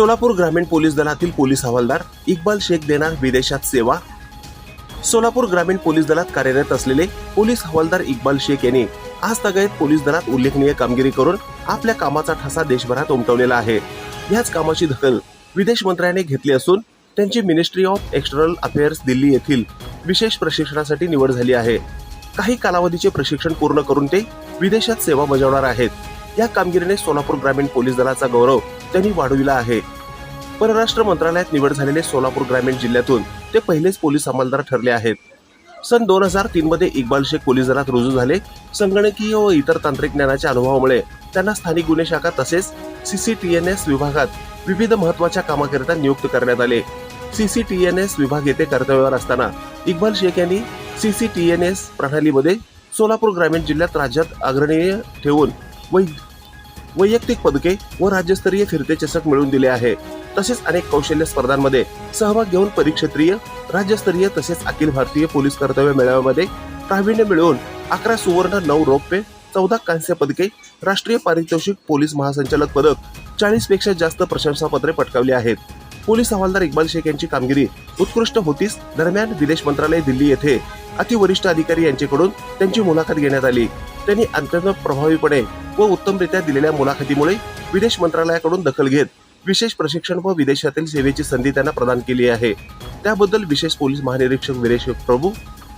सोलापूर ग्रामीण पोलीस दलातील पोलीस हवालदार इक्बाल शेख देणार विदेशात सेवा. सोलापूर ग्रामीण पोलीस दलात कार्यरत असलेले पोलीस हवालदार इक्बाल शेख यांनी आज तगायत पोलीस दलात उल्लेखनीय कामगिरी करून आपल्या कामाचा ठसा देशभरात उमटवलेला आहे. याच कामाची दखल विदेश मंत्र्याने घेतली असून त्यांची ministry of external affairs Delhi येथील विशेष प्रशिक्षणासाठी निवड झाली आहे. काही कालावधीचे प्रशिक्षण पूर्ण करून ते विदेशात सेवा बजावणार आहेत. या कामगिरीने सोलापूर ग्रामीण पोलीस दलाचा गौरव त्यांनी वाढविला आहे. परराष्ट्र मंत्रालयात निवड झालेले सोलापूर ग्रामीण जिल्ह्यातून ते पहिलेच पोलीस अंमलदार ठरले आहेत. सन दोन हजार तीन मध्ये इक्बाल शेख पोलीस दलात रुजू झाले. संगणकीय व इतर तांत्रिक ज्ञानाच्या अनुभवामुळे त्यांना स्थानिक गुन्हे शाखा तसेच सीसीटीएनएस विभागात विविध महत्त्वाच्या कामाकरिता नियुक्त करण्यात आले. सीसीटीएनएस विभाग येथे कर्तव्यावर असताना इक्बाल शेख यांनी सीसीटीएनएस प्रणालीमध्ये सोलापूर ग्रामीण जिल्ह्यात राज्यात अग्रणीय ठेवून व वैयक्तिक पदके व राज्यस्तरीय फिरते चषक मिळवून दिले आहे. तसेच अनेक कौशल्य स्पर्धांमध्ये सहभाग घेऊन परिक्षेत्रीय राज्यस्तरीय तसेच अखिल भारतीय पोलीस कर्तव्य मेळाव्यामध्ये प्रावीण्य मिळवून अकरा सुवर्ण नऊ रौप्य चौदा कांस्य पदके राष्ट्रीय पारितोषिक पोलीस महासंचालक पदक चाळीसपेक्षा जास्त प्रशंसापत्रे पटकावली आहेत. पोलीस हवालदार इक्बाल शेख यांची कामगिरी उत्कृष्ट होतीच दरम्यान विदेश मंत्रालय दिल्ली येथे अतिवरिष्ठ अधिकारी यांच्याकडून त्यांची मुलाखत घेण्यात आली. त्यांनी अत्यंत प्रभावीपणे व उत्तमरित्या दिलेल्या मुलाखतीमुळे विदेश मंत्रालयाकडून दखल घेत विशेष प्रशिक्षण व विदेशातील सेवेची संधी त्यांना प्रदान केली आहे. त्याबद्दल विशेष पोलीस महानिरीक्षक विरेश प्रभू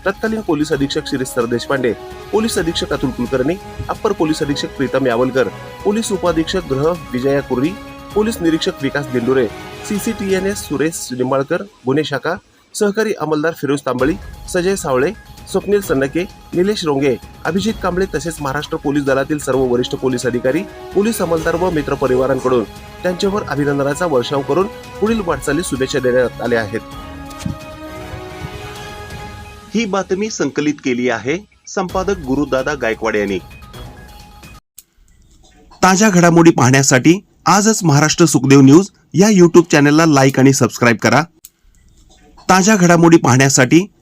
तत्कालीन पोलीस अधीक्षक श्रीस्तर सरदेशपांडे पोलीस अधीक्षक अतुल कुलकर्णी अप्पर पोलीस अधीक्षक प्रीतम यावलकर पोलीस उपाधीक्षक ग्रह विजया कुर्री पोलीस निरीक्षक विकास दिंडुरे सीसीटीएनएस सुरेश निंबाळकर गुन्हे शाखा सहकारी अंमलदार फिरोज तांबळी सजय सावळे स्वप्नील संडके निलेश रोंगे अभिजित कांबळे तसेच महाराष्ट्र पोलीस दलातील सर्व वरिष्ठ पोलीस अधिकारी पोलीस अंमलदार व मित्र परिवारांकडून त्यांच्यावर अभिनंदनाचा वर्षाव करून पुढील वाटचाली शुभेच्छा देण्यात आल्या आहेत. ही बातमी संकलित केली आहे संपादक गुरुदादा गायकवाड यांनी. ताज्या घडामोडी पाहण्यासाठी आजच महाराष्ट्र सुखदेव न्यूज या यूट्यूब चॅनलला लाईक आणि सबस्क्राईब करा. ताज्या घडामोडी पाहण्यासाठी